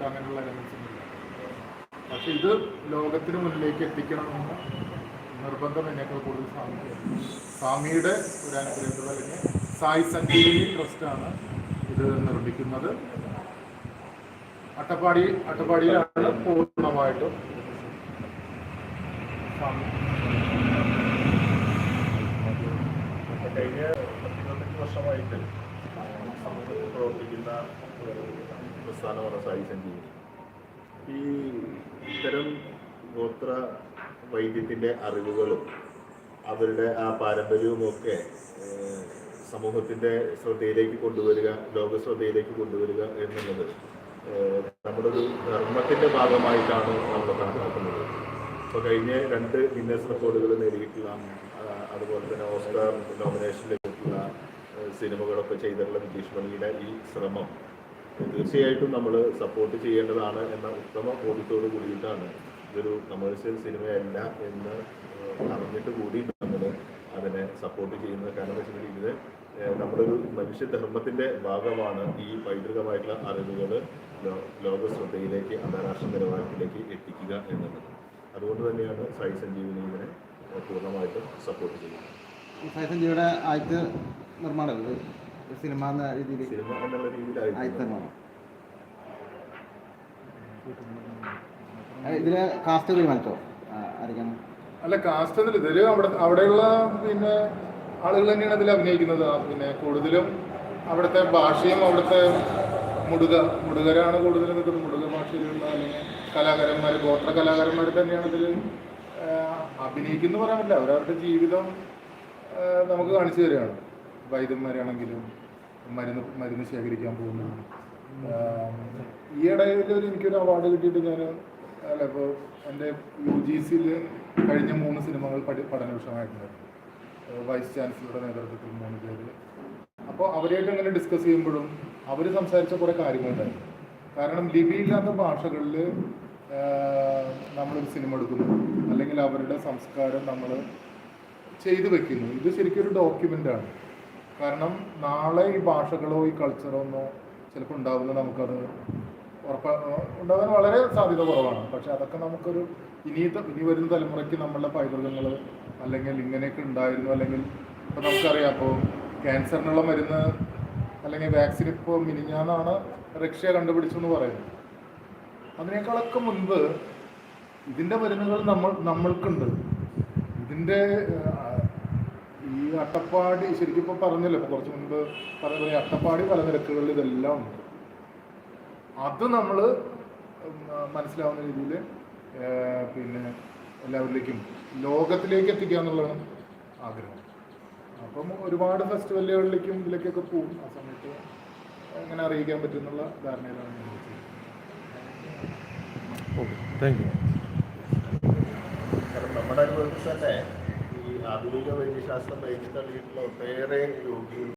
ആയിട്ട് അങ്ങനെയുള്ള എലമെന്റ്സ് ഒന്നും ഇല്ല. പക്ഷെ ഇത് ലോകത്തിന് മുന്നിലേക്ക് എത്തിക്കണമെന്ന് നിർബന്ധം എന്നേക്കാൾ കൂടുതൽ സ്വാമിക്ക്. സ്വാമിയുടെ ഒരു അനുഗ്രഹത്തിൽ അല്ലെങ്കിൽ സായി ട്രസ്റ്റ് ട്രസ്റ്റാണ് ഇത് നിർമ്മിക്കുന്നത്. അട്ടപ്പാടി അട്ടപ്പാടിയിലാണ് പൂർണമായിട്ടും കഴിഞ്ഞ പത്തിരുപത്തഞ്ച് വർഷമായിട്ട് പ്രവർത്തിക്കുന്ന പ്രസ്ഥാനമാണ് സായി സഞ്ജീവനി ഈ ഇത്തരം ഗോത്ര വൈദ്യത്തിന്റെ അറിവുകളും അവരുടെ ആ പാരമ്പര്യവും ഒക്കെ സമൂഹത്തിന്റെ ശ്രദ്ധയിലേക്ക് കൊണ്ടുവരിക ലോക ശ്രദ്ധയിലേക്ക് കൊണ്ടുവരിക എന്നുള്ളത് നമ്മുടെ ഒരു ധർമ്മത്തിന്റെ ഭാഗമായിട്ടാണ് നമ്മൾ കണക്കാക്കുന്നത്. ഇപ്പോൾ കഴിഞ്ഞ രണ്ട് ഗിന്നസ് റെക്കോർഡുകൾ നേടിയിട്ടുള്ള അതുപോലെ തന്നെ ഓസ്കാർ നോമിനേഷൻ ലഭിച്ചിട്ടുള്ള സിനിമകളൊക്കെ ചെയ്തിട്ടുള്ള വിജീഷ് മണിയുടെ ഈ ശ്രമം തീർച്ചയായിട്ടും നമ്മൾ സപ്പോർട്ട് ചെയ്യേണ്ടതാണ് എന്ന ഉത്തമ ബോധ്യത്തോട് കൂടിയിട്ടാണ് ഇതൊരു കമേഴ്ഷ്യൽ സിനിമയല്ല എന്ന് അറിഞ്ഞിട്ട് കൂടി നമ്മൾ അതിനെ സപ്പോർട്ട് ചെയ്യുന്നത്. കാരണം എന്ന് വെച്ചിട്ടുണ്ടെങ്കിൽ നമ്മുടെ ഒരു മനുഷ്യധർമ്മത്തിന്റെ ഭാഗമാണ് ഈ പൈതൃകമായിട്ടുള്ള അറിവുകൾ ലോക ശ്രദ്ധയിലേക്ക് അന്താരാഷ്ട്ര നിലവാരത്തിലേക്ക് എത്തിക്കുക എന്നുള്ളത്. അതുകൊണ്ട് തന്നെയാണ് സായി സഞ്ജീവിനി ഇതിനെ പൂർണമായിട്ടും സപ്പോർട്ട് ചെയ്യുന്നത്. സഞ്ജയുടെ ആദ്യത്തെ നിർമ്മാണം സിനിമ എന്ന രീതിയിൽ സിനിമ എന്നുള്ള രീതിയിലായിരുന്നു നിർമ്മാണം ഇതിൽ കാസ്റ്റ് തീരുമാനിച്ചോ ആരൊക്കെയാണ്? അല്ല കാസ്റ്റ് എന്നില്ല ഇതിൽ അവിടെ അവിടെയുള്ള പിന്നെ ആളുകൾ തന്നെയാണ് ഇതിൽ അഭിനയിക്കുന്നത്. പിന്നെ കൂടുതലും അവിടുത്തെ ഭാഷയും അവിടുത്തെ മുടുക മുടുകരാണ് കൂടുതലും നിൽക്കുന്നത്. മുടുക ഭാഷയിലുള്ള അല്ലെങ്കിൽ കലാകാരന്മാർ ഗോത്ര കലാകാരന്മാർ തന്നെയാണ് ഇതിൽ അഭിനയിക്കുന്നു പറയാൻ പറ്റില്ല. അവരവരുടെ ജീവിതം നമുക്ക് കാണിച്ചു തരികയാണ്. വൈദ്യന്മാരാണെങ്കിലും മരുന്ന് മരുന്ന് ശേഖരിക്കാൻ പോകുന്നു. ഈ ഇടയിൽ എനിക്കൊരു അവാർഡ് കിട്ടിയിട്ട് ഞാൻ അല്ല ഇപ്പോൾ എന്റെ യു ജി സിയിൽ കഴിഞ്ഞ മൂന്ന് സിനിമകൾ പഠി പഠന വിഷയമായിട്ടുണ്ടായിരുന്നു വൈസ് ചാൻസലറുടെ നേതൃത്വത്തിൽ മൂന്ന് പേര്. അപ്പോൾ അവരായിട്ട് അങ്ങനെ ഡിസ്കസ് ചെയ്യുമ്പോഴും അവർ സംസാരിച്ച കുറേ കാര്യങ്ങളുണ്ടായിരുന്നു കാരണം ലിപിയില്ലാത്ത ഭാഷകളിൽ നമ്മളൊരു സിനിമ എടുക്കുന്നു. അല്ലെങ്കിൽ അവരുടെ സംസ്കാരം നമ്മൾ ചെയ്തു വെക്കുന്നു. ഇത് ശരിക്കും ഒരു ഡോക്യുമെന്റ് ആണ്. കാരണം നാളെ ഈ ഭാഷകളോ ഈ കൾച്ചറോ ഒന്നോ ചിലപ്പോൾ ഉണ്ടാവില്ല നമുക്കത് ഉറപ്പ ഉണ്ടാകാൻ വളരെ സാധ്യത കുറവാണ്. പക്ഷെ അതൊക്കെ നമുക്കൊരു ഇനി ഇനി വരുന്ന തലമുറയ്ക്ക് നമ്മളുടെ പൈതൃകങ്ങൾ അല്ലെങ്കിൽ ഇങ്ങനെയൊക്കെ ഉണ്ടായിരുന്നു അല്ലെങ്കിൽ ഇപ്പം നമുക്കറിയാം. അപ്പോൾ ക്യാൻസറിനുള്ള മരുന്ന് അല്ലെങ്കിൽ വാക്സിൻ ഇപ്പോൾ മിനിഞ്ഞാന്നാണ് റഷ്യ കണ്ടുപിടിച്ചു എന്ന് പറയുന്നത്. അതിനേക്കാളൊക്കെ മുൻപ് ഇതിന്റെ മരുന്നുകൾ നമ്മൾ നമ്മൾക്കുണ്ട്. ഇതിന്റെ ഈ അട്ടപ്പാടി ശരിക്കും ഇപ്പോൾ പറഞ്ഞല്ലോ ഇപ്പോൾ കുറച്ച് മുൻപ് പറഞ്ഞ പോലെ അട്ടപ്പാടി പല നിരക്കുകളിൽ ഇതെല്ലാം ഉണ്ട്. അത് നമ്മൾ മനസ്സിലാവുന്ന രീതിയിൽ പിന്നെ എല്ലാവരിലേക്കും ലോകത്തിലേക്ക് എത്തിക്കുക എന്നുള്ളതാണ് ആഗ്രഹം. അപ്പം ഒരുപാട് ഫെസ്റ്റിവലുകളിലേക്കും ഇതിലേക്കൊക്കെ പോകും. ആ സമയത്ത് എങ്ങനെ അറിയിക്കാൻ പറ്റും എന്നുള്ള ധാരണയിലാണ് ഞാൻ ഓക്കെ. Thank you. കാരണം നമ്മുടെ അനുഭവത്തിൽ തന്നെ ഈ ആധുനിക വൈദ്യശാസ്ത്രം വൈദ്യുതള്ളിയിട്ടുള്ള ഒട്ടേറെ രോഗികൾ